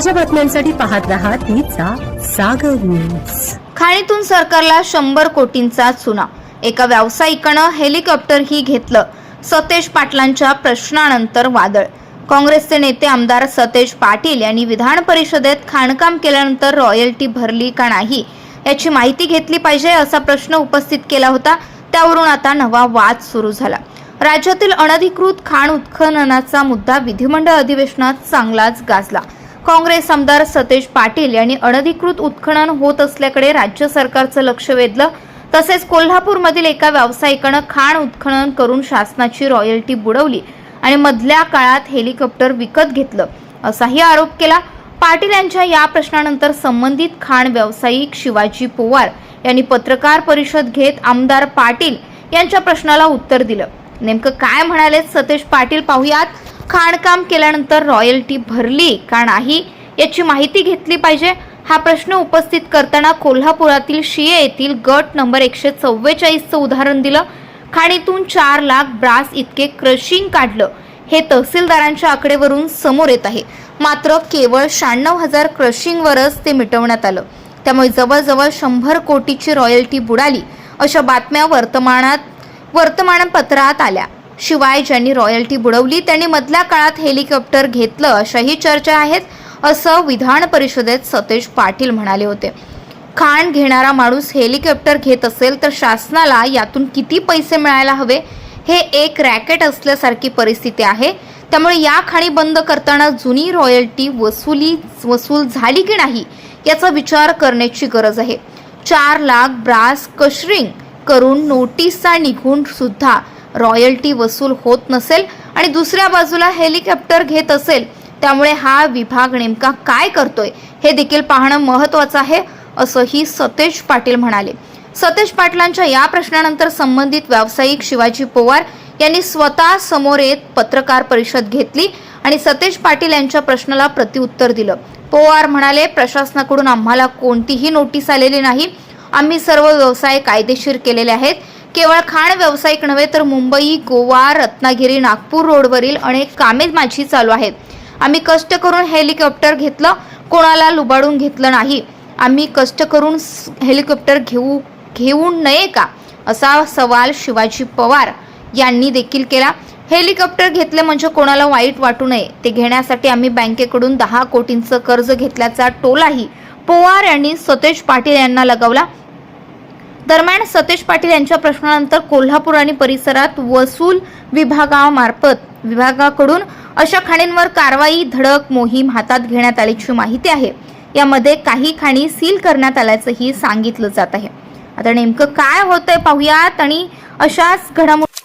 ताज्या बातम्यांसाठी पाहत रहा तिचा सागर न्यूज खाणीतून सरकारला शंभर कोटींचा चुना. एका व्यावसायिकानं हेलिकॉप्टर ही घेतलं. सतेज पाटलांच्या प्रश्नानंतर वादळ. काँग्रेसचे नेते आमदार सतेज पाटील यांनी विधान परिषदेत खाणकाम केल्यानंतर रॉयल्टी भरली का नाही याची माहिती घेतली पाहिजे असा प्रश्न उपस्थित केला होता. त्यावरून आता नवा वाद सुरू झाला. राज्यातील अनधिकृत खाण उत्खननाचा मुद्दा विधिमंडळ अधिवेशनात चांगलाच गाजला. काँग्रेस आमदार सतेज पाटील यांनी अनधिकृत उत्खनन होत असल्याकडे राज्य सरकारचं लक्ष वेधलं. तसेच कोल्हापूरमधील एका व्यावसायिकानं खाण उत्खनन करून शासनाची रॉयल्टी बुडवली आणि मधल्या काळात हेलिकॉप्टर विकत घेतलं. असाही आरोप केला. पाटील यांच्या या प्रश्नानंतर संबंधित खाण व्यावसायिक शिवाजी पोवार यांनी पत्रकार परिषद घेत आमदार पाटील यांच्या प्रश्नाला उत्तर दिलं. नेमकं काय म्हणाले सतेज पाटील पाहुयात. खाणकाम केल्यानंतर रॉयल्टी भरली का नाही याची माहिती घेतली पाहिजे. हा प्रश्न उपस्थित करताना कोल्हापुरातील शिये येथील गट नंबर एकशे चव्वेचाळीसचं उदाहरण दिलं. खाणीतून चार लाख ब्रास इतके क्रशिंग काढलं. हे तहसीलदारांच्या आकडेवरून समोर येत आहे. मात्र केवळ शहाण्णव हजार क्रशिंगवरच ते मिटवण्यात आलं. त्यामुळे जवळजवळ शंभर कोटीची रॉयल्टी बुडाली. अशा बातम्या वर्तमानात वर्तमानपत्रात आल्या. शिवाय ज्यांनी रॉयल्टी बुडवली त्यांनी मधल्या काळात हेलिकॉप्टर घेतलं अशाही चर्चा आहेत असं विधान परिषदेत सतेज पाटील म्हणाले होते. खाण घेणारा माणूस हेलिकॉप्टर घेत असेल तर शासनाला यातून किती पैसे मिळायला हवे? हे एक रॅकेट असल्यासारखी परिस्थिती आहे. त्यामुळे या खाणी बंद करताना जुनी रॉयल्टी वसुली वसूल झाली की नाही याचा विचार करण्याची गरज आहे. चार लाख ब्रास कशरिंग करून नोटीसा निघून सुद्धा रॉयल्टी वसूल होत नसेल आणि दुसऱ्या बाजूला हेलिकॉप्टर घेत असेल त्यामुळे हा विभाग नेमका काय करतोय हे देखील पाहणं महत्वाचं आहे असंही सतेज पाटील म्हणाले. सतेज पाटलांच्या या प्रश्नानंतर संबंधित व्यावसायिक शिवाजी पवार यांनी स्वतः समोर येत पत्रकार परिषद घेतली आणि सतेज पाटील यांच्या प्रश्नाला प्रत्युत्तर दिलं. पवार म्हणाले प्रशासनाकडून आम्हाला कोणतीही नोटीस आलेली नाही. आम्ही सर्व व्यवसाय कायदेशीर केलेले आहेत. केवळ खाण व्यावसायिक नव्हे तर मुंबई गोवा रत्नागिरी नागपूर रोडवरील अनेक कामे माझी चालू आहेत. आम्ही कष्ट करून हेलिकॉप्टर घेतलं कोणाला लुबाडून घेतलं नाही. आम्ही कष्ट करून हेलिकॉप्टर घेऊ घेऊ नये का? असा सवाल शिवाजी पवार यांनी देखील केला. हेलिकॉप्टर घेतले म्हणजे कोणाला वाईट वाटू नये. ते घेण्यासाठी आम्ही बँकेकडून दहा कोटींचं कर्ज घेतल्याचा टोलाही पवार यांनी सतेज पाटील यांना लगावला. दरम्यान सतेज पाटील यांच्या प्रश्नानंतर कोल्हापूर आणि परिसरात वसूल विभागामार्फत विभागाकडून अशा खाणींवर कारवाई धडक मोहीम हातात घेण्यात आल्याची माहिती आहे. यामध्ये काही खाणी सील करण्यात आल्याचंही सांगितलं जात आहे. आता नेमकं काय होतंय पाहूयात आणि अशाच घडामोडी